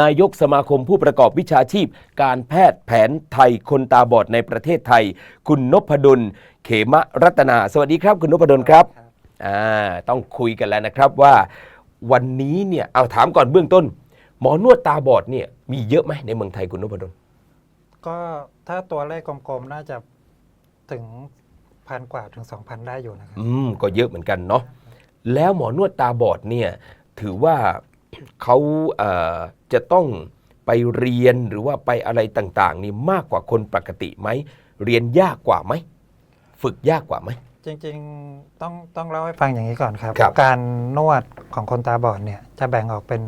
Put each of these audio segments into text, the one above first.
นายกสมาคมผู้ประกอบวิชาชีพ การแพทย์แผนไทยคนตาบอดในประเทศไทย คุณนพดลเขมรัตนา สวัสดีครับ คุณนพดลครับอ่าต้องคุยกันแล้วนะครับว่า วันนี้เนี่ยเอาถามก่อนเบื้องต้น หมอนวดตาบอดเนี่ยมีเยอะไหมในเมืองไทยคุณนพดลก็ถ้าตัวเลขกลมๆน่าจะถึงพันกว่าถึงสองพันได้อยู่นะครับอืมก็เยอะเหมือนกันเนาะแล้วหมอนวดตาบอดเนี่ยถือว่า เขาเอ่อจะต้องไปเรียนหรือว่าไปอะไรต่าง ๆ นี่มากกว่าคนปกติไหม เรียนยากกว่าไหม ฝึกยากกว่าไหม จริงๆต้องต้องเล่าให้ฟังอย่างนี้ก่อนครับ ครับการนวดของคนตาบอดเนี่ยจะแบ่งออกเป็น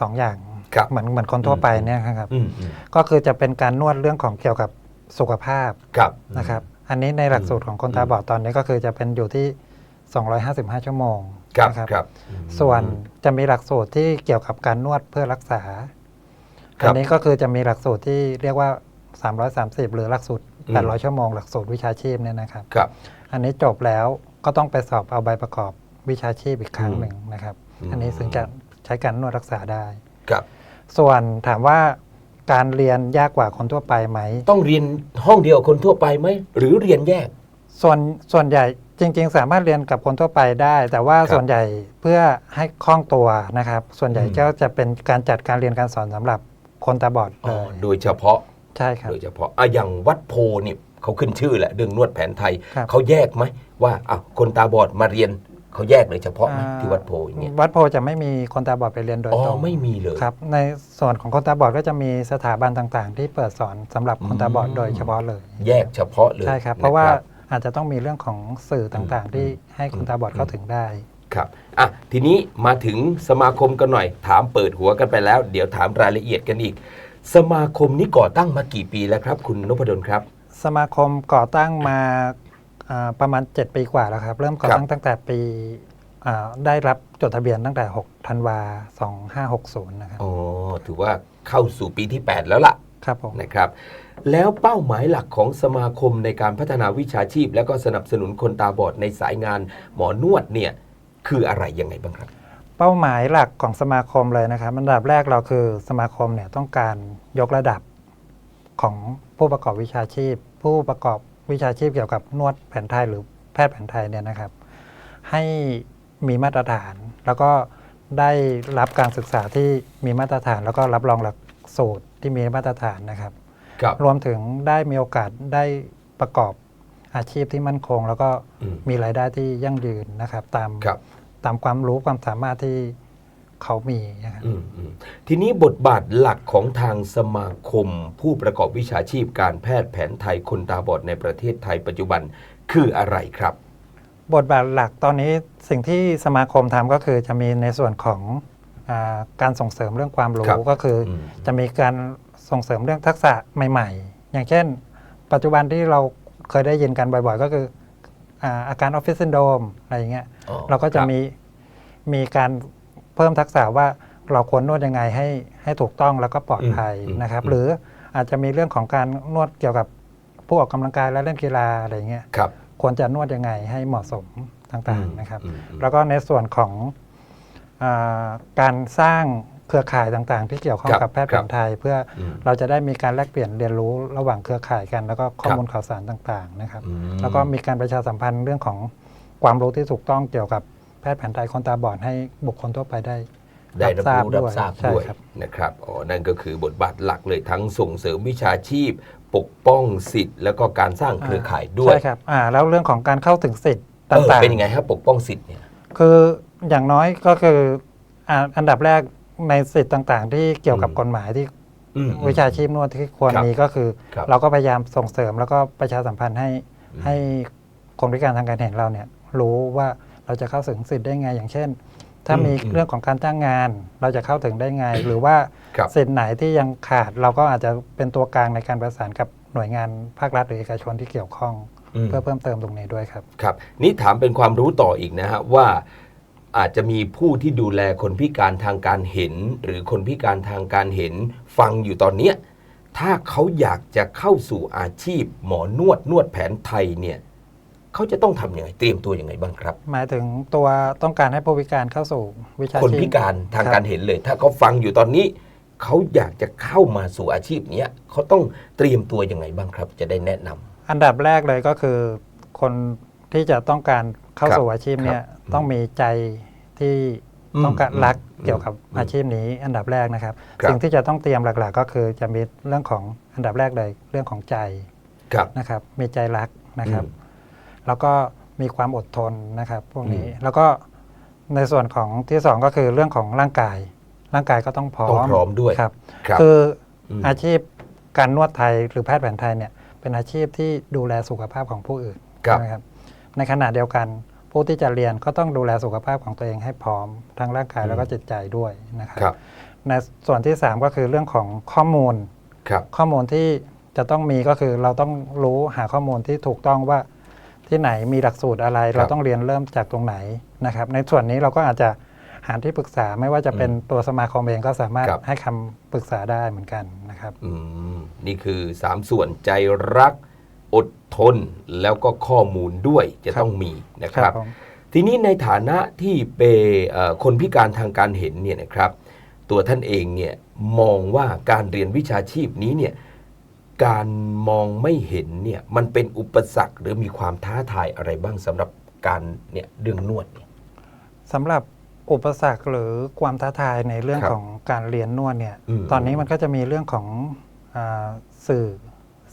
สองอย่างครับ เหมือนเหมือนคนทั่วไปเนี่ยครับ อืมอืมก็คือจะเป็นการนวดเรื่องของเกี่ยวกับสุขภาพครับ นะครับ อันนี้ในหลักสูตรของคนตาบอดตอนนี้ก็คือจะเป็นอยู่ที่ 255 ชั่วโมงครับนะครับ ครับส่วนจะมีหลักสูตรที่เกี่ยวกับการนวดเพื่อรักษาครับอันนี้ก็คือจะมีหลักสูตรที่เรียกว่า 330 หรือหลักสูตร800 ชั่วโมง หลักสูตรวิชาชีพเนี่ยนะครับ ครับ อันนี้จบแล้วก็ต้องไปสอบเอาใบประกอบวิชาชีพอีกครั้งหนึ่งนะครับ อืม อันนี้ถึงจะใช้การนวดรักษาได้ ครับ ส่วนถามว่าการเรียนยากกว่าคนทั่วไปไหม ต้องเรียนห้องเดียวกับคนทั่วไปไหม หรือเรียนแยก ส่วนส่วนใหญ่ จริง ๆ สามารถเรียนกับคนทั่วไปได้ แต่ว่าครับส่วนใหญ่เพื่อให้คล่องตัวนะครับ ส่วนใหญ่อืมก็จะเป็นการจัดการเรียนการสอนสำหรับคนตาบอดอ๋เลอยโดยเฉพาะใช่ครับโดยเฉพาะอะอย่างวัดโพนี่เขาขึ้นชื่อแหละเรื่องนวดแผนไทยครับเขาแยกไหมว่าอะคนตาบอดมาเรียนเขาแยกเลยเฉพาะไหมอ่าที่วัดโพอย่างเงี้ยวัดโพจะไม่มีคนตาบอดไปเรียนโดยอ๋อตรงไม่มีเลยครับ ในส่วนของคนตาบอดก็จะมีสถาบันต่างๆ ที่เปิดสอนสำหรับคนตาบอดอืมโดยเฉพาะเลย แยกเฉพาะเลยใช่ครับนเพราะว่า อาจจะต้องมีเรื่องของสื่อต่างอืมๆที่ให้คนตาบอดเข้าถึงได้ครับอะทีนี้มาถึงสมาคมกันหน่อย ถามเปิดหัวกันไปแล้ว เดี๋ยวถามรายละเอียดกันอีก สมาคมนี้ก่อตั้งมากี่ปีแล้วครับ คุณนพดลครับ สมาคมก่อตั้งมาอ่าประมาณ 7 ปีกว่าแล้วครับ เริ่มก่อตั้งตั้งแต่ปีอ่าได้รับจดทะเบียนตั้งแต่6ธันวา2560 นะครับ อ๋อ ถือว่าเข้าสู่ปีที่ 8 แล้วล่ะ ครับผมนะครับ แล้วเป้าหมายหลักของสมาคมในการพัฒนาวิชาชีพ และก็สนับสนุนคนตาบอดในสายงานหมอนวดเนี่ยคืออะไรยังไงบ้างครับ เป้าหมายหลักของสมาคมเลยนะครับอันดับแรกเราคือสมาคมเนี่ยต้องการยกระดับของผู้ประกอบวิชาชีพ ผู้ประกอบวิชาชีพเกี่ยวกับนวดแผนไทยหรือแพทย์แผนไทยเนี่ยนะครับ ให้มีมาตรฐานแล้วก็ได้รับการศึกษาที่มีมาตรฐาน แล้วก็รับรองหลักสูตรที่มีมาตรฐานนะครับ ครับ รวมถึงได้มีโอกาสได้ประกอบอาชีพที่มั่นคง แล้วก็อืมมีรายได้ที่ยั่งยืนนะครับ ตามครับ ตามความรู้ความสามารถที่เขามีนะครับ อืมอืมทีนี้บทบาทหลักของทางสมาคม ผู้ประกอบวิชาชีพการแพทย์แผนไทยคนตาบอดในประเทศไทยปัจจุบันคืออะไรครับ บทบาทหลักตอนนี้สิ่งที่สมาคมทำก็คือจะมีในส่วนของอาการส่งเสริมเรื่องความครัรู้บก็คืออมจะมีการ ส่งเสริมเรื่องทักษะใหม่ ๆ อย่างเช่น ปัจจุบันที่เราเคยได้ยินกันบ่อยๆ ก็คืออาอาการออฟฟิศซินโดรมอะไรอย่างเงี้ยอ๋อเราก็จะครับมีมีการเพิ่มทักษะว่าเราควรนวดยังไงให้ให้ถูกต้องแล้วก็ปลอดภัยอืมอืมนะครับอืมหรืออาจจะมีเรื่องของการนวดเกี่ยวกับผู้ออกกำลังกายและเล่นกีฬาอะไรอย่างเงี้ยครับควรจะนวดยังไงให้เหมาะสมต่างอืมๆนะครับอืมอืมแล้วก็ในส่วนของอาการสร้าง เครือข่ายต่างๆ ที่เกี่ยวข้องครับกับแพทย์คแผรับนไทย เพื่ออมเราจะได้มีการแลกเปลี่ยนเรียนรู้ระหว่างเครือข่ายกัน แล้วก็ข้อครับมูลข่าวสารต่างๆนะครับอืมแล้วก็มีการประชาสัมพันธ์เรื่องของความรู้ที่ถูกต้องเกี่ยวกับแพทย์แผนไทยคนตาบอดให้บุคคลทั่วไปได้ได้รับรู้รับทราบใช่ด้วยครับนะครับอ๋อนั่นก็คือบทบาทหลักเลยทั้งส่งเสริมวิชาชีพ ปกป้องสิทธิ์ แล้วก็การสร้างเครือข่ายด้วยใช่ครับอ่าแล้วเรื่องของการเข้าถึงสิทธิ์เออต่างเป็นยังไงครับปกป้องสิทธิ์เนี่ยๆคืออย่างน้อยก็คืออ่าอันดับแรก ในสิทธิ์ต่างๆ ที่เกี่ยวกับกฎหมายที่อืม วิชาชีพนวดที่ควรครับมีก็คือ ครับ เราก็พยายามส่งเสริมแล้วก็ประชาสัมพันธ์ให้อืมให้คนพิการทางการเห็นเราเนี่ยรู้ว่าเราจะเข้าถึงสิทธิ์ได้ไง อย่างเช่น ถ้าอืมมีอืมเรื่องของการจ้างงาน เราจะเข้าถึงได้ไง หรือว่าครับ สิทธิ์ไหนที่ยังขาดเราก็อาจจะเป็นตัวกลางในการประสานกับหน่วยงานภาครัฐหรือเอกชนที่เกี่ยวข้อง อืม เพื่อเพิ่มเติมตรงนี้ด้วยครับ ครับนี่ถามเป็นความรู้ต่ออีกนะฮะว่า อาจจะมีผู้ที่ดูแลคนพิการทางการเห็น หรือคนพิการทางการเห็นฟังอยู่ตอนเนี้ยถ้าเขาอยากจะเข้าสู่อาชีพ หมอนวดนวดแผนไทยเนี่ยเขาจะต้องทำยังไงเตรียมตัวยังไงบ้างครับ หมายถึงตัวต้องการให้ผู้พิการเข้าสู่วิชาคนชีพพิการทางครับการเห็นเลย ถ้าเขาฟังอยู่ตอนนี้เขาอยากจะเข้ามาสู่อาชีพเนี้ยเขาต้องเตรียมตัวยังไงบ้างครับ จะได้แนะนำอันดับแรกเลยก็คือ คนที่จะต้องการเข้าครับสู่อาชีพเนี่ยครับ ต้องมีใจที่อืมต้องการรักอืมเกี่ยวกับอืมอาชีพนี้อันดับแรกนะครับครับ สิ่งที่จะต้องเตรียมหลักๆ ก็คือจะมีเรื่องของอันดับแรกเลยเรื่องของใจครับนะครับ มีใจรักนะครับอืมแล้วก็มีความอดทนนะครับ พวกนี้อืมแล้วก็ในส่วนของที่สองก็คือเรื่องของร่างกาย ร่างกายก็ต้องพร้อมต้องพร้อมด้วยครับครับคืออมอาชีพการนวดไทยหรือแพทย์แผนไทยเนี่ยเป็นอาชีพที่ดูแลสุขภาพของผู้อื่นครับใช่ไหมครับ ในขณะเดียวกัน ผู้ที่จะเรียนก็ต้องดูแลสุขภาพของตัวเองให้พร้อมทั้งร่างกายแล้วก็จิตใจด้วยนะครับครับ ในส่วนที่ 3 ก็คือเรื่องของข้อมูล ครับ ข้อมูลที่จะต้องมีก็คือเราต้องรู้หาข้อมูลที่ถูกต้องว่าที่ไหนมีหลักสูตรอะไร เราต้องเรียนเริ่มจากตรงไหนนะครับ ในส่วนนี้เราก็อาจจะหาที่ปรึกษาไม่ว่าจะเป็นตัวสมาคมเองก็สามารถครับ ให้คำปรึกษาได้เหมือนกันนะครับ อืมนี่คือ 3 ส่วนใจรัก อดทนแล้วก็ข้อมูลด้วยจะครับต้องมีนะครับผมทีนี้ในฐานะที่เป็นเอ่อคนพิการทางการเห็นเนี่ยนะครับ ตัวท่านเองเนี่ยมองว่าการเรียนวิชาชีพนี้เนี่ยการมองไม่เห็นเนี่ยมันเป็นอุปสรรคหรือมีความท้าทายอะไรบ้างสำหรับการเนี่ยเรื่องนวดเนี่ยสำหรับอุปสรรคหรือความท้าทายในเรื่องครับของการเรียนนวดเนี่ยอืมตอนนี้มันก็จะมีเรื่องของอาสื่อ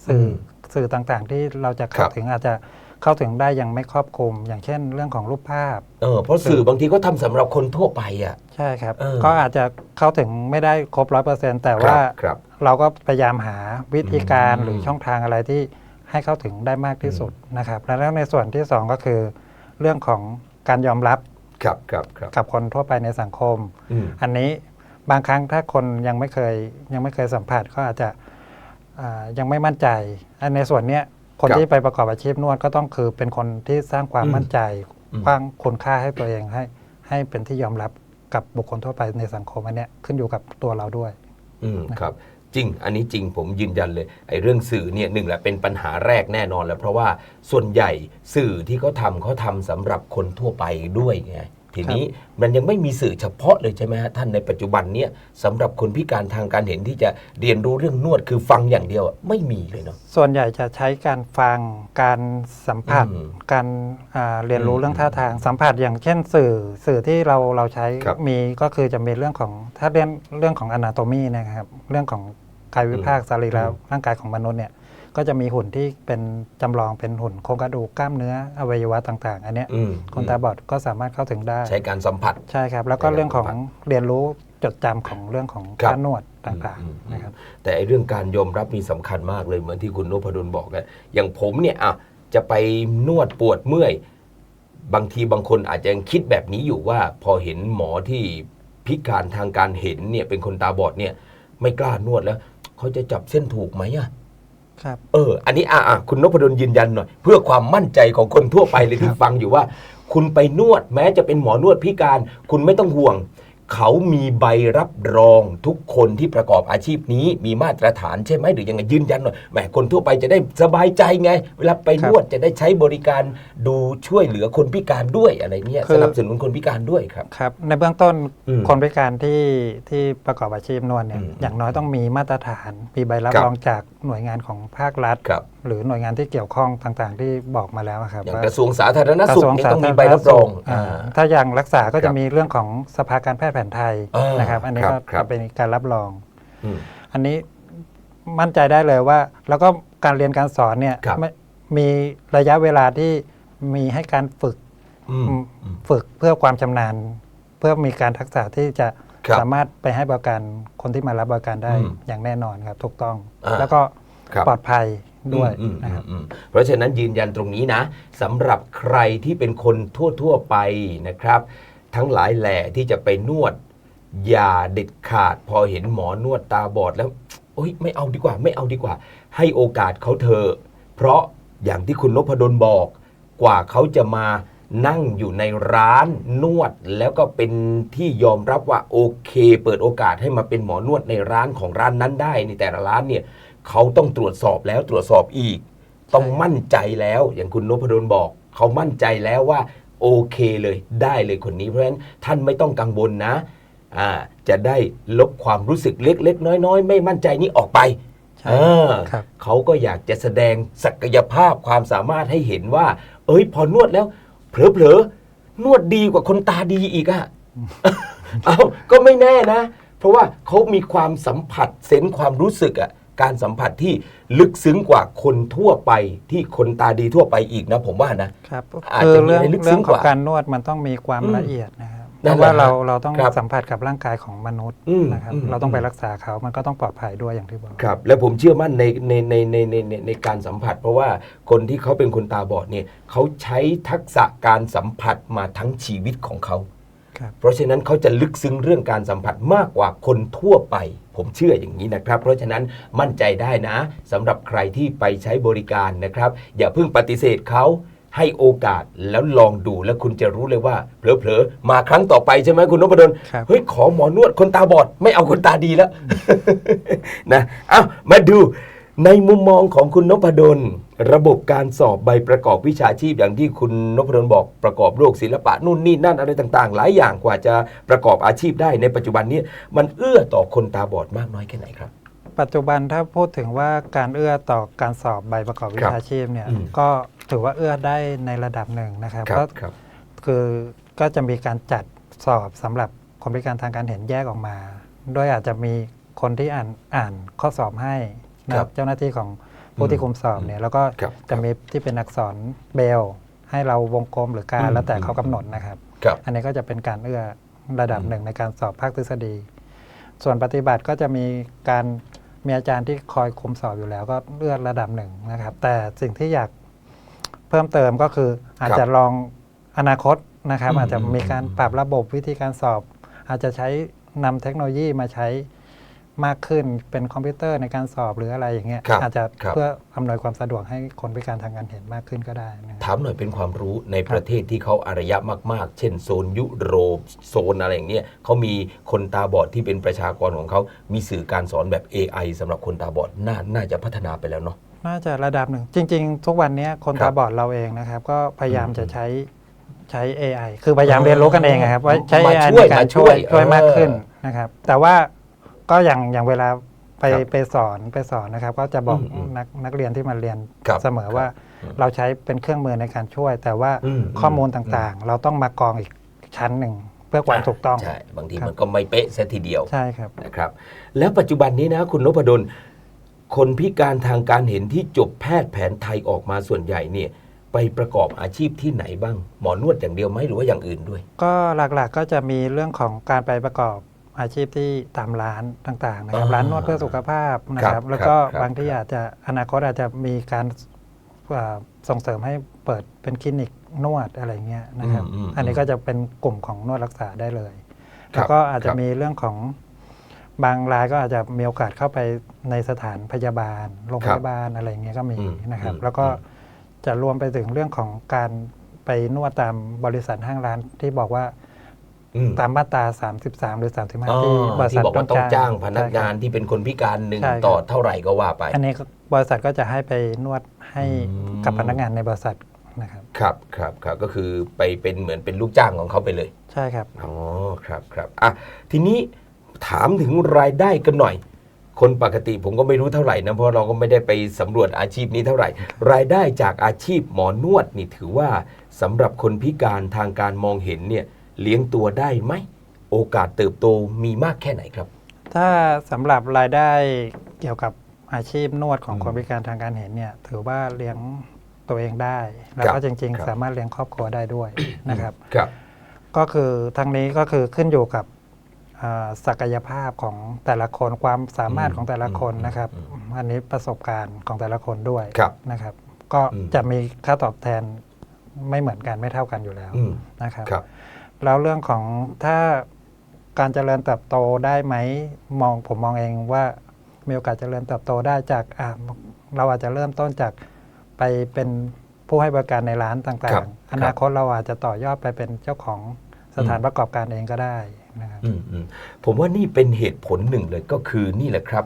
สื่ออม สื่อต่างๆ ที่เราจะคเข้ารับถึงอาจจะเข้าถึงได้ยังไม่ครอบคลุม อย่างเช่น เรื่องของรูปภาพเออเพราะสื่อบางทีก็ทำสำหรับคนทั่วไปอะใช่ครับเออก็อาจจะเข้าถึงไม่ได้ครบร้อยเปอร์เซ็นต์แต่ว่าครับเราก็พยายามหาวิธีการอืมหรือช่องทางอะไรที่ให้เข้าถึงได้มากที่สุดนะครับ แล้วในส่วนที่สองก็คือ เรื่องของการยอมรับครับครับครับกับคนทั่วไปในสังคมอืมอันนี้บางครั้งถ้าคนยังไม่เคยยังไม่เคยสัมผัสก็อาจจะอ่า ยังไม่มั่นใจอันในส่วนเนี้ยคนครับที่ไปประกอบอาชีพนวดก็ต้องคือเป็นคนที่สร้างความอืมมั่นใจอืมสร้างคุณค่าให้ตัวเองให้ ให้เป็นที่ยอมรับกับบุคคลทั่วไปในสังคมอันเนี้ยขึ้นอยู่กับตัวเราด้วย อืมครับจริง อันนี้จริงผมยืนยันเลยไอ้เรื่องสื่อเนี่ยหนึ่งแหละเป็นปัญหาแรกแน่นอนแล้ว เพราะว่าส่วนใหญ่สื่อที่เขาทำเขาทำสำหรับคนทั่วไปด้วยไง ทีนี้มันยังไม่มีสื่อเฉพาะเลยใช่ไหมฮะท่านในปัจจุบันเนี่ยสำหรับคนพิการทางการเห็นที่จะเรียนรู้เรื่องนวดคือฟังอย่างเดียวอะไม่มีเลยเนาะส่วนใหญ่จะใช้การฟังการสัมผัสอืมการอ่าเรียนรู้อืมเรื่องท่าทางสัมผัสอย่างเช่นสื่อสื่อที่เราเราใช้ครับมีก็คือจะมีเรื่องของถ้าเรื่องเรื่องของอนาโตมีนะครับเรื่องของกายวิภาคสรีระอืมร่างกายของมนุษย์เนี่ย ก็จะมีหุ่นที่เป็นจำลองเป็นหุ่นโครงกระดูกกล้ามเนื้ออวัยวะต่าง ๆ อันเนี้ยอืมคนตาบอดก็สามารถเข้าถึงได้ ใช้การสัมผัสใช่ครับ แล้วก็ใช้การเรื่องของสัมผัเรียนรู้จดจำของเรื่องของครับการนวดต่างอืมๆนะครับแต่ไอ้เรื่องการยอมรับนี่สำคัญมากเลยเหมือนที่คุณนพดลบอกนะอย่างผมเนี่ยอะจะไปนวดปวดเมื่อย บางทีบางคนอาจจะยังคิดแบบนี้อยู่ว่า พอเห็นหมอที่พิการทางการเห็นเนี่ยเป็นคนตาบอดเนี่ยไม่กล้านวดแล้ว เขาจะจับเส้นถูกไหมอะ ครับเออ อันนี้อะอะคุณนพดลยืนยันหน่อย เพื่อความมั่นใจของคนทั่วไปเลยที่ฟังอยู่ว่า คุณไปนวดแม้จะเป็นหมอนวดพิการ คุณไม่ต้องห่วง เขามีใบรับรองทุกคนที่ประกอบอาชีพนี้มีมาตรฐานใช่ไหมหรือยังไงยืนยันหน่อยแหมคนทั่วไปจะได้สบายใจไง เวลาไปครับนวดจะได้ใช้บริการดูช่วยเหลือคนพิการด้วยอะไรเงี้ยคือ สนับสนุนคนพิการด้วยครับ ครับ ในเบื้องต้นอืมคนพิการที่ที่ประกอบอาชีพนวดเนี่ยอืมอย่างน้อยต้องมีมาตรฐานมีใบรับครับ รองจากหน่วยงานของภาครัฐ ครับ หรือหน่วยงานที่เกี่ยวข้องต่างๆ ที่บอกมาแล้วครับอย่างว่ากระทรวงสาธารณสุขนี่ต้องมีใบรับรองอ่าอ่าถ้าอย่างรักษาก็ครัจะบมีเรื่องของสภาการแพทย์แผนไทยอ่านนะครับ อันนี้ครัก็บครับจะเป็นการรับรองอืมอันนี้มั่นใจได้เลยว่า แล้วก็การเรียนการสอนเนี่ยครับไม่มีระยะเวลาที่มีให้การฝึกอืมอืมฝึกเพื่อความชำนาญ เพื่อมีการทักษะที่จะครับสามารถไปให้บริการคนที่มารับบริการได้อืมอย่างแน่นอนครับ ถูกต้องอ่าแล้วก็ครับปลอดภัย ด้วยอืมนะครับอืมอืมเพราะฉะนั้นยืนยันตรงนี้นะสำหรับใครที่เป็นคนทั่ว ๆ ไปนะครับ ทั้งหลายแหล่ที่จะไปนวด อย่าเด็ดขาดพอเห็นหมอนวดตาบอดแล้วโอ๊ยไม่เอาดีกว่าไม่เอาดีกว่า ให้โอกาสเขาเถอะเพราะอย่างที่คุณนพดลบอก กว่าเขาจะมานั่งอยู่ในร้านนวดแล้วก็เป็นที่ยอมรับว่าโอเค เปิดโอกาสให้มาเป็นหมอนวดในร้านของร้านนั้นได้ในแต่ละร้านเนี่ย เขาต้องตรวจสอบแล้วตรวจสอบอีก ต้องมั่นใจแล้วอย่างคุณนพดลบอก เขามั่นใจแล้วว่าโอเคเลยได้เลยคนนี้เพราะฉะนั้นท่านไม่ต้องกังวลนะอ่าจะได้ลบความรู้สึกเล็กๆน้อยๆ ไม่มั่นใจนี้ออกไปใช่เออครับเขาก็อยากจะแสดงศักยภาพความสามารถให้เห็นว่า เอ้ยพอนวดแล้ว เผลอๆนวดดีกว่าคนตาดีอีกอะเอาก็ไม่แน่นะ เพราะว่าเขามีความสัมผัสเซนส์ความรู้สึกอะ การสัมผัสที่ลึกซึ้งกว่าคนทั่วไปที่คนตาดีทั่วไปอีกนะผมว่านะครับอาจคือจะมีเรื่องอะไรลึกซึ้เรื่องงกของว่า การนวดมันต้องมีความอืมละเอียดนะครับเพนั่นราะว่าแหละเราฮะเราต้องครับสัมผัสกับร่างกายของมนุษย์อืมนะครับอืม เราต้องไปรักษาเขามันก็ต้องปลอดภัยด้วยอย่างที่บอก ครับและผมเชื่อมั่นในในในในในในในการสัมผัส เพราะว่าคนที่เขาเป็นคนตาบอดเนี่ยเขาใช้ทักษะการสัมผัสมาทั้งชีวิตของเขา ครับ เพราะฉะนั้นเขาจะลึกซึ้งเรื่องการสัมผัสมากกว่าคนทั่วไป ผมเชื่ออย่างนี้นะครับ เพราะฉะนั้นมั่นใจได้นะสำหรับใครที่ไปใช้บริการนะครับ อย่าเพิ่งปฏิเสธเขาให้โอกาสแล้วลองดูแล้วคุณจะรู้เลยว่าเผลอๆมาครั้งต่อไปใช่ไหมคุณนพดลครับเฮ้ยขอหมอนวดคนตาบอด ไม่เอาคนตาดีแล้วนะเอามาดู ในมุมมองของคุณนพดล ระบบการสอบใบประกอบวิชาชีพอย่างที่คุณนพดลบอกประกอบโรคศิลปะนู่นนี่นั่นอะไรต่าง ๆ หลายอย่างกว่าจะประกอบอาชีพได้ในปัจจุบันนี้มันเอื้อต่อคนตาบอดมากน้อยแค่ไหนครับ ปัจจุบันถ้าพูดถึงว่าการเอื้อต่อการสอบใบประกอบวิชาชีพเนี่ยอืมก็ถือว่าเอื้อได้ในระดับหนึ่งนะครับก็ครับคือก็จะมีการจัดสอบสำหรับคนพิการทางการเห็นแยกออกมา โดยอาจจะมีคนที่อ่านอ่านข้อสอบให้ นะคครัรับบเจ้าหน้าที่ของผู้ที่คุมสอบเนี่ยแล้วก็ครับจะมีที่เป็นอักษรเบล ให้เราวงกลมหรือการอืมแล้วแต่เขากำหนดนะครับครับอันนี้ก็จะเป็นการเอื้อระดับอืมหนึ่งในการสอบภาคทฤษฎี ส่วนปฏิบัติก็จะมีการมีอาจารย์ที่คอยคุมสอบอยู่แล้วก็เอื้อระดับหนึ่งนะครับ แต่สิ่งที่อยากเพิ่มเติมก็คืออาจจะลองอนาคตนะครับอืมอาจจะมีการอืมปรับระบบวิธีการสอบ อาจจะใช้นำเทคโนโลยีมาใช้ มากขึ้นเป็นคอมพิวเตอร์ในการสอบหรืออะไรอย่างเงี้ยครับอาจจะครับ เพื่ออำนวยความสะดวกให้คนพิการทางการเห็นมากขึ้นก็ได้นะครับ ถามหน่อยเป็นความรู้ในประเทศที่เขาอารยะมาก ๆ เช่นโซนยุโรปโซนอะไรอย่างเนี้ยเขามีคนตาบอดที่เป็นประชากรของเขา มีสื่อการสอนแบบ AI สำหรับคนตาบอดน่าน่าจะพัฒนาไปแล้วเนาะ น่าจะระดับหนึ่ง จริง ๆ ทุกวันนี้คนครัตาบบอดเราเองนะครับ ก็พยายามอืมจะใช้ใช้ AI คือพยายามเรียนรู้กันเองอะครับว่าใช้ มา AI ช่วยในการมาช่ช่ววยยช่วยเออมากขึ้นนะครับ แต่ว่า ก็อย่างอย่างเวลาไปครับไปสอนไปสอนนะครับ ก็จะบอกอืมอืมนักนักเรียนที่มาเรียนครับเสมอว่าครับเราใช้เป็นเครื่องมือในการช่วย แต่ว่าอืม ข้อมูลต่างๆ เราต้องมากรองอีกชั้นหนึ่งเพื่อความถูกต้อง ใช่ บางทีครับ มันก็ไม่เป๊ะซะทีเดียว ใช่ครับ นะครับแล้วปัจจุบันนี้นะคุณนพดล คนพิการทางการเห็นที่จบแพทย์แผนไทยออกมาส่วนใหญ่เนี่ยไปประกอบอาชีพที่ไหนบ้าง หมอนวดอย่างเดียวไหมหรือว่าอย่างอื่นด้วย ก็หลักๆก็จะมีเรื่องของการไปประกอบ อาชีพที่ตามร้านต่างๆนะครับอ่าร้านนวดเพื่อสุขภาพนะคครัรับบแล้วก็ครับบางที่อาจจะอนาคตอาจจะมีการเอ่อส่งเสริมให้เปิดเป็นคลินิกนวดอะไรเงี้ยนะครับอืมอืมอันนี้ก็จะเป็นกลุ่มของนวดรักษาได้เลยครับแล้วก็อาจคจะรับมีเรื่องของบางรายก็อาจจะมีโอกาสเข้าไปในสถานพยาบาลโรงพยาบาลอะไรเงี้ยก็มีอืมนะครับอืมแล้วก็อืมจะรวมไปถึงเรื่องของการไปนวดตามบริษัทห้างร้านที่บอกว่าอืม ตามมาตรา 33 หรืออ๋อ35 ที่บริที่ษัทบอกว่าต้องจ้างพนักงานใช่ที่เป็นคนพิการหนึ่งใช่ครับต่อเท่าไหร่ก็ว่าไปครับอันนี้ก็บริษัทก็จะให้ไปนวดให้อืมกับพนักงานในบริษัทนะครับครับครับครับก็คือไปเป็นเหมือนเป็นลูกจ้างของเขาไปเลย ใช่ครับอ๋อครับครับอะทีนี้ถามถึงรายได้กันหน่อย คนปกติผมก็ไม่รู้เท่าไหร่นะเพราะเราก็ไม่ได้ไปสำรวจอาชีพนี้เท่าไหร่ รายได้จากอาชีพหมอนวดนี่ถือว่าสำหรับคนพิการทางการมองเห็นเนี่ย เลี้ยงตัวได้ไหม โอกาสเติบโตมีมากแค่ไหนครับ ถ้าสำหรับรายได้เกี่ยวกับอาชีพนวดของอืมคนพิการทางการเห็นเนี่ยถือว่าเลี้ยงตัวเองได้ แล้วครัก็บจริงครับๆสามารถเลี้ยงครอบครัวได้ด้วยนะครับครับ ก็คือทั้งนี้ก็คือขึ้นอยู่กับอ่าศักยภาพของแต่ละคนความสามารถอืมของแต่ละคนอืมนะครับอืมอันนี้ประสบการณ์ของแต่ละคนด้วยครับนะครับ ก็อืมจะมีค่าตอบแทนไม่เหมือนกันไม่เท่ากันอยู่แล้วอืมนะครับครับ แล้วเรื่องของถ้าการเจริญเติบโตได้ไหมมองผมมองเองว่ามีโอกาสเจริญเติบโตได้จากอ่าเราอาจจะเริ่มต้นจากไปเป็นผู้ให้บริการในร้านต่าครังบ ๆ อนาคตเราอาจจะต่อยอดไปเป็นเจ้าของสถานประกอบการเองก็ได้นะครับ อืมอืมผมว่านี่เป็นเหตุผลหนึ่งเลยก็คือนี่แหละครับ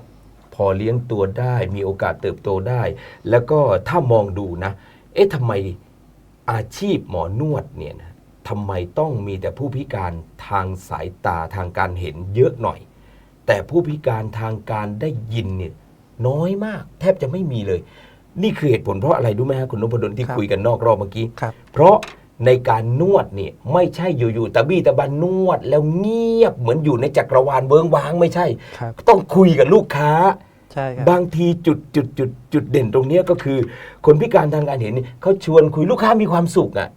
พอเลี้ยงตัวได้มีโอกาสเติบโตได้ แล้วก็ถ้ามองดูนะ เอ๊ะทำไมอาชีพหมอนวดเนี่ยนะ ทำไมต้องมีแต่ผู้พิการทางสายตาทางการเห็นเยอะหน่อย แต่ผู้พิการทางการได้ยินเนี่ยน้อยมาก แทบจะไม่มีเลย นี่คือเหตุผลเพราะอะไรรู้ไหมฮะคุณนพดลที่ครับคุยกันนอกรอบเมื่อกี้ ครับ เพราะในการนวดเนี่ยไม่ใช่อยู่ๆตะบี้ตะบันนวด แล้วเงียบเหมือนอยู่ในจักรวาลเบิงว้างไม่ใช่ ครับ ต้องคุยกับลูกค้า ใช่ครับ บางทีจุดจุดจุดจุดเด่นตรงเนี้ยก็คือ คนพิการทางการเห็นนี่เขาชวนคุยลูกค้ามีความสุขอะ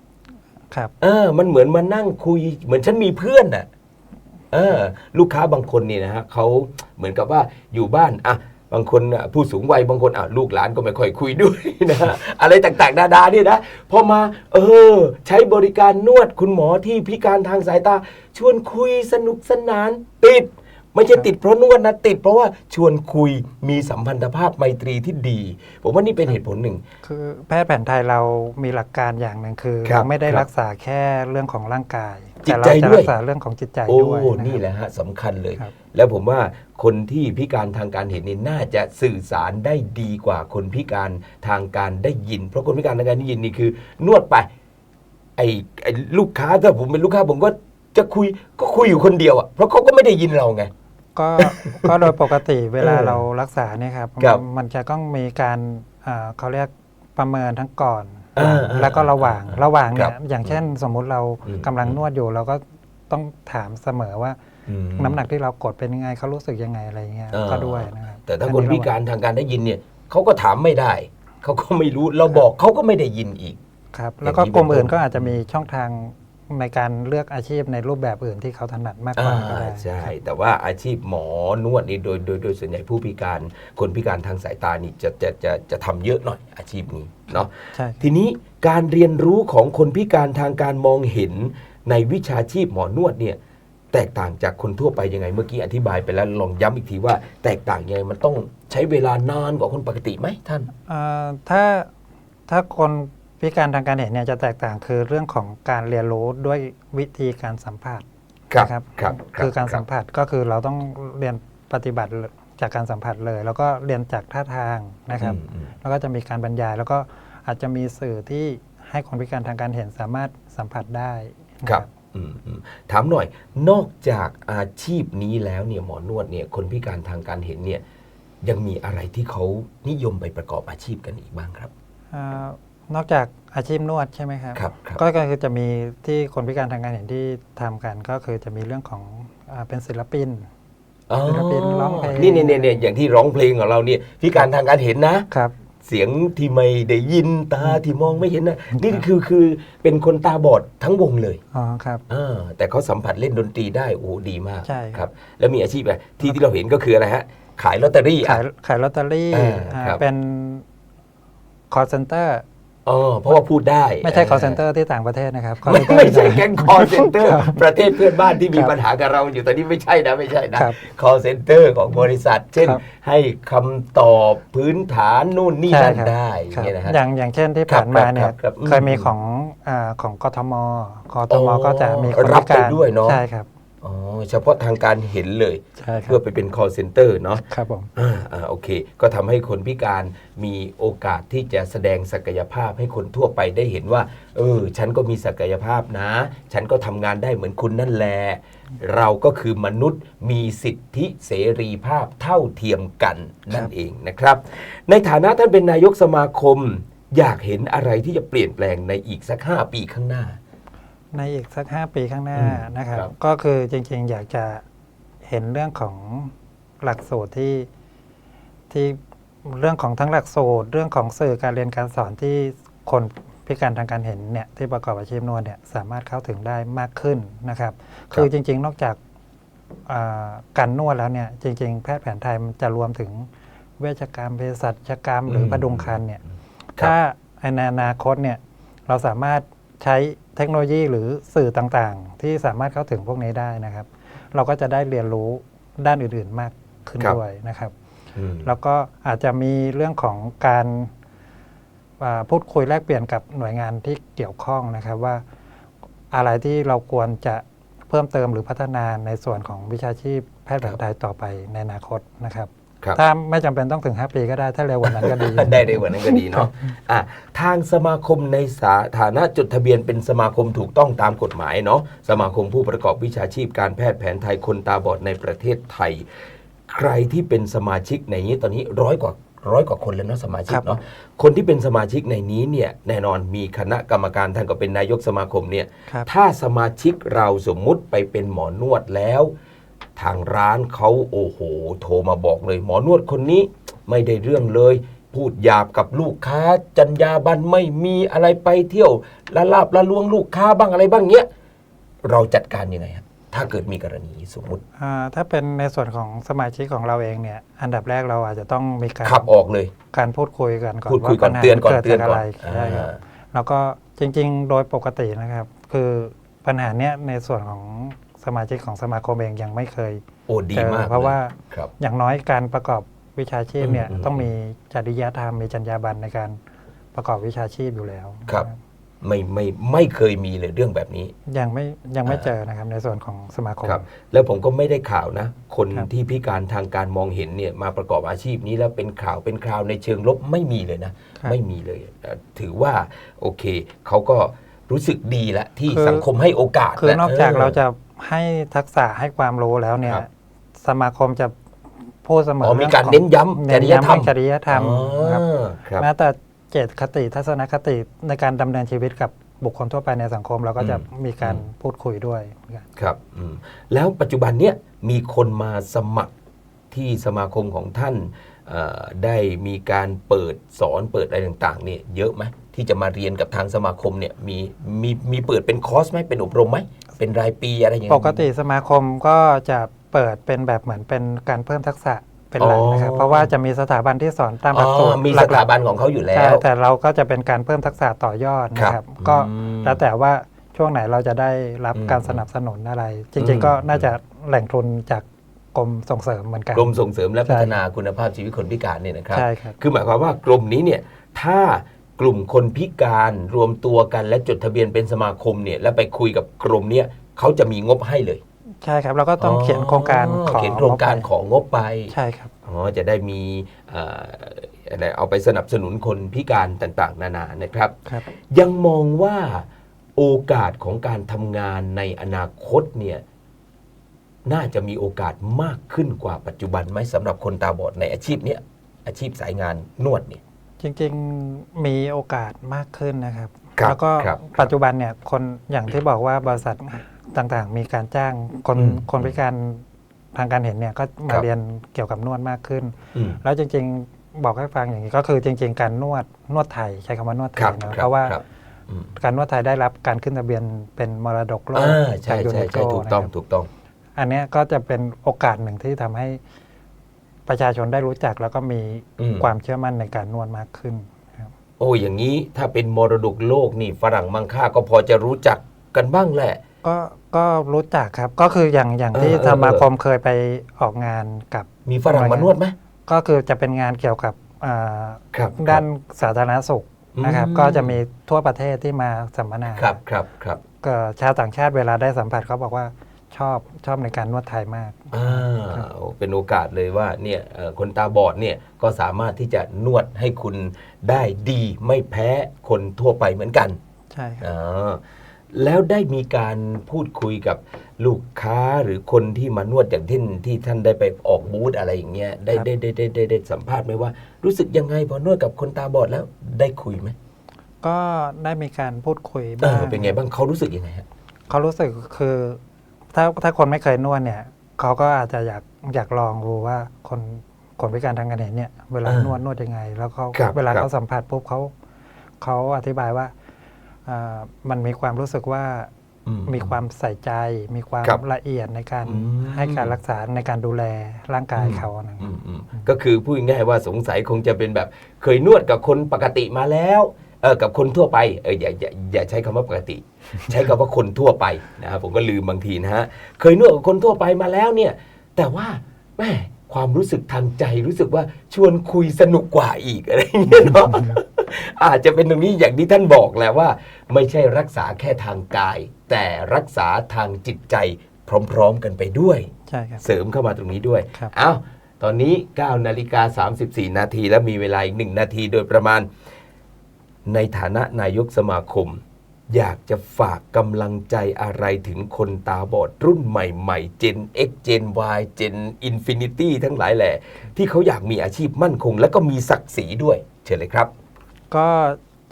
ครับ เออ มันเหมือนมานั่งคุย เหมือนฉันมีเพื่อนอะเออ ลูกค้าบางคนนี่นะฮะเขาเหมือนกับว่าอยู่บ้านอะบางคนน่ะผู้สูงวัยบางคนอะลูกหลานก็ไม่ค่อยคุยด้วยนะฮะอะไรต่างๆ นานาเนี่ยนะพอมา เออ ใช้บริการนวดคุณหมอที่พิการทางสายตา ชวนคุยสนุกสนานติด ไม่ใช่ติดเพราะนวดนะติดเพราะว่าชวนคุยมีสัมพันธภาพไมตรีที่ดี ผมว่านี่เป็นเหตุผลหนึ่ง คือแพทย์แผนไทยเรามีหลักการอย่างหนึ่งคือครับเราไม่ได้ครับรักษาแค่เรื่องของร่างกาย จิตแต่ใจเราจะด้วย รักษาเรื่องของจิตใจโอ้ ด้วยะครับ นี่แหละฮะสำคัญเลย ครับ แล้วผมว่าคนที่พิการทางการเห็นนี่น่าจะสื่อสารได้ดีกว่าคนพิการทางการได้ยิน เพราะคนพิการทางการได้ยินนี่คือนวดไป ไอ้ไอ้ลูกค้าถ้าผมเป็นลูกค้าผมก็จะคุยก็คุยอยู่คนเดียวอะเพราะเขาก็ไม่ได้ยินเราไง ก็ก็โดยปกติเวลาเออเรารักษาเนี่ยครับครับ มันจะต้องมีการอ่าเขาเรียกประเมินทั้งก่อน อ่า แล้วก็ระหว่างอ่าระหว่างเนี่ครัยบอย่างเช่นสมมุติเราอืม กำลังนวดอยู่ เราก็ต้องถามเสมอว่า อืม น้ำหนักที่เรากดเป็นยังไงเขารู้สึกยังไงอะไรเงี้ยอ่า ก็ด้วยนะครับแต่ถ้าอัคนพิการทางการได้ยินเนี่ยเขาก็ถามไม่ได้ เขาก็ไม่รู้เราบอกเขาก็ไม่ได้ยินอีก ครับอย่างแล้วก็นี้กลุ่มเป็นต้นอื่นก็อาจจะมีช่องทาง ในการเลือกอาชีพในรูปแบบอื่นที่เขาถนัดมากกว่าก็อ่าได้ ใช่ แต่ว่าอาชีพหมอนวดนี่โดยโดยโดยส่วนใหญ่ผู้พิการคนพิการทางสายตานี่จะจะจะจะทำเยอะหน่อยอาชีพนี้เนาะใช่ทีนี้การเรียนรู้ของคนพิการทางการมองเห็นในวิชาชีพหมอนวดเนี่ยแตกต่างจากคนทั่วไปยังไง เมื่อกี้อธิบายไปแล้วลองย้ำอีกทีว่า แตกต่างยังไงมันต้องใช้เวลานานกว่าคนปกติไหมท่านเอ่อถ้าถ้าคน พิการทางการเห็นเนี่ยจะแตกต่างคือเรื่องของการเรียนรู้ด้วยวิธีการสัมผัสนะครับครับคือการสัมผัสก็คือเราต้องเรียนปฏิบัติจากการสัมผัสเลย แล้วก็เรียนจากท่าทางนะครับอืมอืม แล้วก็จะมีการบรรยาย แล้วก็อาจจะมีสื่อที่ให้คนพิการทางการเห็นสามารถสัมผัสได้นะ ครับอืมอืมถามหน่อย นอกจากอาชีพนี้แล้วเนี่ยหมอนวดเนี่ยคนพิการทางการเห็นเนี่ยยังมีอะไรที่เขานิยมไปประกอบอาชีพกันอีกบ้างครับอา นอกจากอาชีพนวดใช่ไหมครับ ครับครับ ก็ก็คือจะมีที่คนพิการทางการเห็นที่ทำกันก็คือจะมีเรื่องของอาเป็นศิลปินอ๋อศิลปินร้องเพลงนี่นี่นี่อย่างที่ร้องเพลงของเราเนี่ยพิการทางการเห็นนะ ครับ เสียงที่ไม่ได้ยินตาที่มองไม่เห็นนะนี่คือคือเป็นคนตาบอดทั้งวงเลยอ๋อครับ อ่าแต่เขาสัมผัสเล่นดนตรีได้โอ้โหดีมากใช่ครับ แล้วมีอาชีพอะไรที่ที่เราเห็นก็คืออะไรฮะ ขายลอตเตอรี่ขายอะขายลอตเตอรี่อ่าอ่าครับ เป็นคอร์ เซนเตอร์อ๋อเพราะว่าพูดได้ไม่ใช่าคอร์เซนเตอร์ที่ต่างประเทศนะครับ call ไม่ center ไม่ใช่ที่แก๊งคอเซ็นเตอร์ประเทศเพื่อนบ้านที่มีครับปัญหากับเราอยู่ตอนนี้ไม่ใช่นะไม่ใช่นะ ครับคอเซ็นเตอร์ของบริษัท เช่น ครับ ให้คำตอบพื้นฐานนู่นนี่ใช่นั่นครับได้อครัย่างบเงี้ยนะฮะ อย่างอย่างเช่นที่ครับผ่านมาเนี่ครัยบครับอืมเคยมีของอาของกทมกทมอ๋อก็จะมีคนรับพิการไปด้วยเนอะ ใช่ครับ อ๋อเฉพาะทางการเห็นเลย ใช่ครัเพื่อบไปเป็น call center เนาะครับผม อ่าอ่าโอเค ก็ทำให้คนพิการมีโอกาสที่จะแสดงศักยภาพให้คนทั่วไปได้เห็นว่า เออ ฉันก็มีศักยภาพนะ ฉันก็ทำงานได้เหมือนคุณนั่นแหละเราก็คือมนุษย์มีสิทธิเสรีภาพเท่าเทียมกันนั่นเองนะครับ ในฐานะท่านเป็นนายกสมาคม อยากเห็นอะไรที่จะเปลี่ยนแปลงในอีกสัก 5 ปีข้างหน้า ในอีกสักห้าปีข้างหน้าอืมนะครับครับ ก็คือจริงๆ อยากจะเห็นเรื่องของหลักสูตรที่ที่เรื่องของทั้งหลักสูตร เรื่องของสื่อการเรียนการสอนที่คนพิการทางการเห็นเนี่ยที่ประกอบอาชีพนวดเนี่ยสามารถเข้าถึงได้มากขึ้นนะครับ คือจริง ๆ นอกจากอ่าการนวดแล้วเนี่ยจริง ๆ แพทย์แผนไทยมันจะรวมถึงเวชกรรมเภสัชกรรม หรือมประดุงคันเนี่ยครับถ้าในอนาคตเนี่ยเราสามารถใช้ เทคโนโลยีหรือสื่อต่างๆ ที่สามารถเข้าถึงพวกนี้ได้นะครับ เราก็จะได้เรียนรู้ด้านอื่นๆมากขึ้นครับ ด้วยนะครับ อืม แล้วก็อาจจะมีเรื่องของการอ่าพูดคุยแลกเปลี่ยนกับหน่วยงานที่เกี่ยวข้องนะครับว่าอะไรที่เราควรจะเพิ่มเติมหรือพัฒนาในส่วนของวิชาชีพแพทย์แผนไทยต่อไปในอนาคตนะครับครับ ถ้าไม่จำเป็นต้องถึง 5 ปีก็ได้ถ้าเร็วกว่านั้นก็ดี ได้เร็วกว่านั้นก็ดีเนาะอะทางสมาคมในสาฐานะจดทะเบียนเป็นสมาคมถูกต้องตามกฎหมายเนาะสมาคมผู้ประกอบวิชาชีพการแพทย์แผนไทยคนตาบอดในประเทศไทย ใครที่เป็นสมาชิกในนี้ตอนนี้ร้อยกว่าร้อยกว่าคนแล้วเนาะสมาชิกครับเนาะคนที่เป็นสมาชิกในนี้เนี่ยแน่นอนมีคณะกรรมการท่านก็เป็นนายกสมาคมเนี่ยครับถ้าสมาชิกเราสมมุติไปเป็นหมอนวดแล้ว ทางร้านเขาโอ้โห โทรมาบอกเลย หมอนวดคนนี้ไม่ได้เรื่องเลย พูดหยาบกับลูกค้า จัญญาบันไม่มีอะไรไปเที่ยวละลาบละลวงลูกค้าบ้างอะไรบ้างเงี้ยเราจัดการยังไงครับถ้าเกิดมีกรณีสมมุติอ่าถ้าเป็นในส่วนของสมาชิกของเราเองเนี่ย อันดับแรกเราอาจจะต้องมีการขับออกเลย การพูดคุยกันก่อนพูดคุยก่อนว่าปัญหาเตือนก่อนกิดเตือนจากก่อะอนไรใช่ครับอ่าแล้วก็จริง ๆ โดยปกตินะครับ คือปัญหาเนี้ยในส่วนของ สมาชิกของสมาคมเองยังไม่เคยโอ้ดีเจอมากเพราะว่าครับ อย่างน้อยการประกอบวิชาชีพเนี่ยอืมอืม ต้องมีจริยธรรมมีจรรยาบรรณในการประกอบวิชาชีพอยู่แล้วครับ ไม่ไม่ไม่เคยมีเลยเรื่องแบบนี้ ยังไม่ยังไม่อ่าเจอนะครับในส่วนของสมาคม ครับแล้วผมก็ไม่ได้ข่าวนะ คนครับ ที่พิการทางการมองเห็นเนี่ยมาประกอบอาชีพนี้แล้วเป็นข่าวเป็นคราวในเชิงลบไม่มีเลยนะ ครับ ไม่มีเลยเอ่อถือว่าโอเคเขาก็รู้สึกดีละที่คือ สังคมให้โอกาสคือนอกจากอเราจะ ให้ทักษะให้ความรู้แล้วเนี่ย ครับสมาคมจะพูดเสมออ๋อมีเรื่องการของเน้นย้ำเน้นจริยธรรมย้ำเรื่องจริยธรรมอ๋อครับ ครับ แม้แต่เจตคติทัศนคติในการดำเนินชีวิตกับบุคคลทั่วไปในสังคม เราก็จะอืม มีการอืมพูดคุยด้วยเหมือนกันครับอืมแล้วปัจจุบันเนี้ยมีคนมาสมัครที่สมาคมของท่านเอ่อได้มีการเปิดสอนเปิดอะไรต่างๆเนี่ยเยอะไหมที่จะมาเรียนกับทางสมาคมเนี่ยมีมีมีเปิดเป็นคอร์สไหมเป็นอบรมไหม เป็นรายปีอะไรอย่างเงี้ยปกติสมาคมก็จะเปิดเป็นแบบเหมือนเป็นการเพิ่มทักษะเป็นหลักนะครับอ๋อเพราะว่าจะมีสถาบันที่สอนตามหอ๋ลักสูตอรมีหสลักๆถาบันของเขาอยู่แล้ใช่วแต่เราก็จะเป็นการเพิ่มทักษะต่อยอดนะคครัรับบก็อืมแล้วแต่ว่าช่วงไหนเราจะได้รับอืมการสนับสนุนอะไรจอืริงมๆก็น่าจะแหล่งทุนจากกรมส่งเสริมเหมือนกันกรมส่งเสริมและใช่พัฒนาคุณภาพชีวิตคนพิการเนี่ยนะครับใช่ครับคือหมายความว่ากรมนี้เนี่ยถ้า กลุ่มคนพิการรวมตัวกันและจดทะเบียนเป็นสมาคมเนี่ยแล้วไปคุยกับกรมเนี่ยเขาจะมีงบให้เลย ใช่ครับเราก็ต้องเขียนโครงการขอเขียนโครงการของงบไปใช่ครับอ๋อจะได้มีเอ่ออะไรเอาไปสนับสนุนคนพิการต่างๆ นานานะครับครับยังมองว่าโอกาสของการทำงานในอนาคตเนี่ยน่าจะมีโอกาสมากขึ้นกว่าปัจจุบันไหมสำหรับคนตาบอดในอาชีพเนี้ยอาชีพสายงานนวดเนี่ย จริงๆมีโอกาสมากขึ้นนะครับ ครับแล้วก็ครับ ปัจจุบันเนี่ยคนอย่างที่บอกว่าบริษัทต่างๆ มีการจ้างคนอืมคนพิการทางการเห็นเนี่ยก็มาครับเรียนเกี่ยวกับนวดมากขึ้น อืม แล้วจริงๆบอกให้ฟังอย่างนี้ก็คือจริง ๆ การนวดนวดไทยใช้คำว่านวดไทครับยนะคเพรับราะว่าครับอืมการนวดไทยได้รับการขึ้นทะเบียนเป็นมรดกโลกอ่าใช่จากยูใช่เนสโกใช่ถูกต้องนะครับถูกต้อง อันเนี้ยก็จะเป็นโอกาสหนึ่งที่ทำให้ ประชาชนได้รู้จักแล้วก็มีอืม ความเชื่อมั่นในการนวดมากขึ้นครับ โอ้อย่างนี้ถ้าเป็นมรดกโลกนี่ฝรั่งมังค่าก็พอจะรู้จักกันบ้างแหละ ก็ก็รู้จักครับก็คืออย่างอย่างที่เออเออ สมาคมเคยไปออกงานกับ มีฝรั่งมานวดไหม ก็คือจะเป็นงานเกี่ยวกับอ่าครับด้านสาธารณสุขนะครับ อืม ก็จะมีทั่วประเทศที่มาสัมมนาครับครับครับ ก็ชาวต่างชาติเวลาได้สัมผัสเขาบอกว่า ชอบชอบในการนวดไทยมาก อ่าโอ้เป็นโอกาสเลยว่าเนี่ยเอ่อคนตาบอดเนี่ยก็สามารถที่จะนวดให้คุณได้ดีไม่แพ้คนทั่วไปเหมือนกันใช่ครับ อ่าแล้วได้มีการพูดคุยกับลูกค้าหรือคนที่มานวดอย่างที่ที่ท่านได้ไปออกบูธอะไรอย่างเงี้ยได้ครับ ได้ได้ได้ได้ได้สัมภาษณ์ไหมว่า รู้สึกยังไงพอนวดกับคนตาบอดแล้วได้คุยไหมก็ได้มีการพูดคุยเอบ้างอเป็นไงบ้างเขารู้สึกยังไงฮะ เขารู้สึกคือ ถ้าถ้าคนไม่เคยนวดเนี่ยเขาก็อาจจะอยากอยากลองดูว่าคนคนพิการทางการเห็นเนี่ยเวลาอ่านวดนวดยังไง แล้วเขาครับเวลาครับเขาสัมผัสปุ๊บเขาเขาอธิบายว่าอ่ามันมีความรู้สึกว่าอืมีความใส่ใจ มีความครับละเอียดในการอืมให้การรักษาในการดูแลร่างกายเขานะคอืรับมอืมก็คือพูดง่ายๆว่าสงสัยคงจะเป็นแบบเคยนวดกับคนปกติมาแล้ว เออกับคนทั่วไปเอออย่าอย่าอย่าใช้คำว่าปกติ ใช้คำว่าคนทั่วไปนะครับผมก็ลืมบางทีนะฮะเคยนวดกับคนทั่วไปมาแล้วเนี่ยแต่ว่าแม่ความรู้สึกทางใจรู้สึกว่าชวนคุยสนุกกว่าอีกอะไรอย่างเงี้ยเนาะอาจจะเป็นตรงนี้อย่างที่ท่านบอกแหละว่า ไม่ใช่รักษาแค่ทางกาย แต่รักษาทางจิตใจพร้อมๆกันไปด้วยใช่ครับเสริมเข้ามาตรงนี้ด้วยครับเอาตอนนี้9นาฬิกา34 นาทีและมีเวลาอีก1นาทีโดยประมาณ ในฐานะนายกสมาคม อยากจะฝากกำลังใจอะไรถึงคนตาบอดรุ่นใหม่ๆ Gen X Gen Y Gen Infinity ทั้งหลายแหล่ที่เขาอยากมีอาชีพมั่นคง และก็มีศักดิ์ศรีด้วย เชิญเลยครับ ก็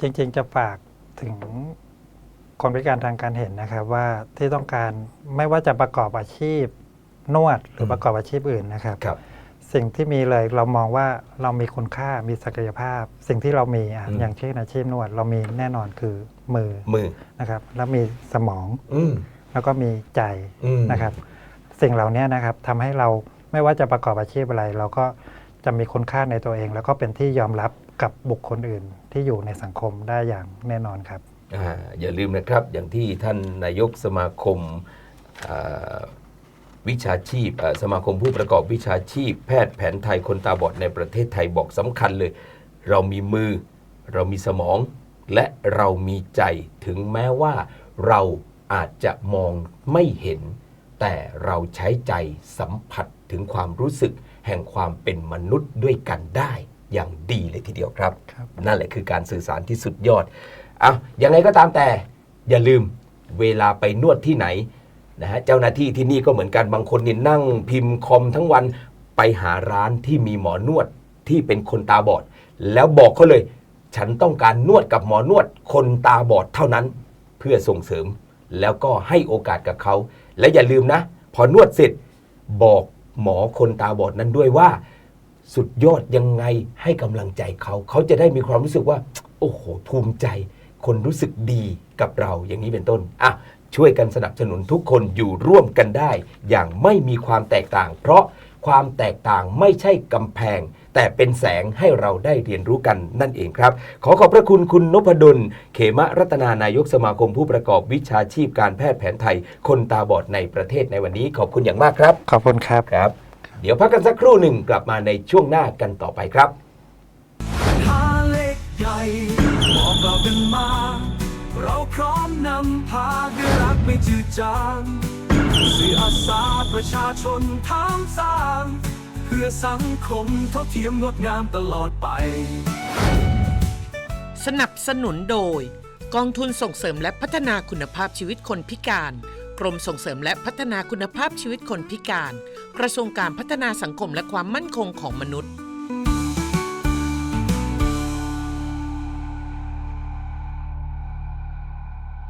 จริงๆจะฝากถึงคนพิการทางการเห็นนะครับว่าที่ต้องการไม่ว่าจะประกอบอาชีพนวดหรือมประกอบอาชีพอื่นนะครับครับ สิ่งที่มีเลยเรามองว่าเรามีคุณค่ามีศักยภาพ สิ่งที่เรามีอะอืม อย่างเช่นอาชีพนวด เรามีแน่นอนคือมือมือนะครับแล้วมีสมองอืมแล้วก็มีใจอืมนะครับ สิ่งเหล่านี้นะครับทำให้เราไม่ว่าจะประกอบอาชีพอะไร เราก็จะมีคุณค่าในตัวเอง แล้วก็เป็นที่ยอมรับกับบุคคลอื่น ที่อยู่ในสังคมได้อย่างแน่นอนครับ อ่าอย่าลืมนะครับ อย่างที่ท่านนายกสมาคมอ่า วิชาชีพอ่าสมาคมผู้ประกอบวิชาชีพ แพทย์แผนไทยคนตาบอดในประเทศไทยบอกสำคัญเลย เรามีมือ เรามีสมอง และเรามีใจถึงแม้ว่า เราอาจจะมองไม่เห็น แต่เราใช้ใจสัมผัสถึงความรู้สึก แห่งความเป็นมนุษย์ด้วยกันได้อย่างดีเลยทีเดียวครับครับนั่นแหละคือการสื่อสารที่สุดยอด เอายังไงก็ตามแต่อย่าลืมเวลาไปนวดที่ไหน นะฮะเจ้าหน้าที่ที่นี่ก็เหมือนกันบางคนนี่นั่งพิมพ์คอมทั้งวันไปหาร้านที่มีหมอนวดที่เป็นคนตาบอด แล้วบอกเขาเลย ฉันต้องการนวดกับหมอนวดคนตาบอดเท่านั้น เพื่อส่งเสริม แล้วก็ให้โอกาสกับเขา และอย่าลืมนะ พอนวดเสร็จบอกหมอคนตาบอดนั้นด้วยว่า สุดยอดยังไงให้กำลังใจเขา เขาจะได้มีความรู้สึกว่า โอ้โห ภูมิใจ คนรู้สึกดีกับเราอย่างนี้เป็นต้นอะ ช่วยกันสนับสนุนทุกคนอยู่ร่วมกันได้ อย่างไม่มีความแตกต่าง เพราะความแตกต่างไม่ใช่กำแพง แต่เป็นแสงให้เราได้เรียนรู้กันนั่นเองครับ ขอขอบพระคุณคุณนพดล เขมรัตนานายกสมาคมผู้ประกอบวิชาชีพการแพทย์แผนไทย คนตาบอดในประเทศในวันนี้ ขอบคุณอย่างมากครับขอบคุณครับ ครับ เดี๋ยวพักกันสักครู่หนึ่งกลับมาในช่วงหน้ากันต่อไปครับำพาด้วยรักไม่จืดจางเสื่ออาสาประชาชนทางสร้าง เพื่อสังคมเท่าเทียมงดงามตลอดไป สนับสนุนโดย กองทุนส่งเสริมและพัฒนาคุณภาพชีวิตคนพิการ กรมส่งเสริมและพัฒนาคุณภาพชีวิตคนพิการ กระทรวงการพัฒนาสังคมและความมั่นคงของมนุษย์